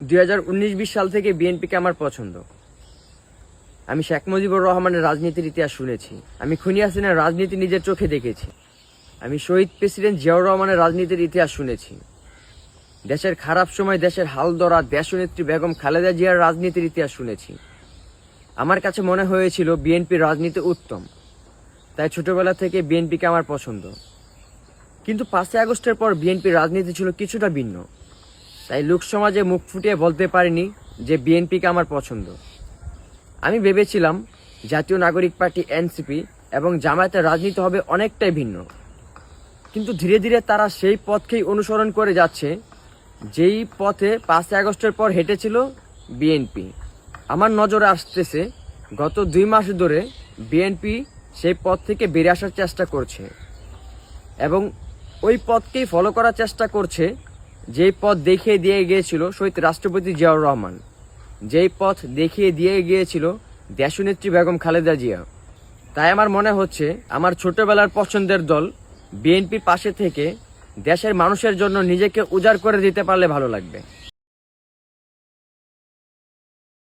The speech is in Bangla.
দুই সাল থেকে বিএনপিকে আমার পছন্দ। আমি শেখ মুজিবুর রহমানের রাজনীতির ইতিহাস শুনেছি। আমি খুনি হাসিনার রাজনীতি নিজের চোখে দেখেছি। আমি শহীদ প্রেসিডেন্ট জিয়াউর রহমানের রাজনীতির ইতিহাস শুনেছি। দেশের খারাপ সময় দেশের হাল ধরা দেশনেত্রী বেগম খালেদা জিয়ার রাজনীতির ইতিহাস শুনেছি। আমার কাছে মনে হয়েছিল বিএনপির রাজনীতি উত্তম। তাই ছোটবেলা থেকে বিএনপিকে আমার পছন্দ। কিন্তু পাঁচই আগস্টের পর বিএনপির রাজনীতি ছিল কিছুটা ভিন্ন। তাই লোকসমাজে মুখ ফুটিয়ে বলতে পারিনি যে বিএনপিকে আমার পছন্দ। আমি ভেবেছিলাম জাতীয় নাগরিক পার্টি এনসিপি এবং জামায়াতের রাজনীতি হবে অনেকটাই ভিন্ন। কিন্তু ধীরে ধীরে তারা সেই পথকেই অনুসরণ করে যাচ্ছে, যেই পথে পাঁচই আগস্টের পর হেঁটেছিল বিএনপি। আমার নজরে আসতেছে, গত দুই মাস ধরে বিএনপি সেই পথ থেকে বেরিয়ে আসার চেষ্টা করছে এবং ওই পথকেই ফলো করার চেষ্টা করছে যেই পথ দেখিয়ে দিয়ে গিয়েছিল শহীদ রাষ্ট্রপতি জিয়াউর রহমান, যেই পথ দেখিয়ে দিয়ে গিয়েছিল দেশনেত্রী বেগম খালেদা জিয়া। তাই আমার মনে হচ্ছে আমার ছোটবেলার পছন্দের দল বিএনপির পাশে থেকে দেশের মানুষের জন্য নিজেকে উজাড় করে দিতে পারলে ভালো লাগবে।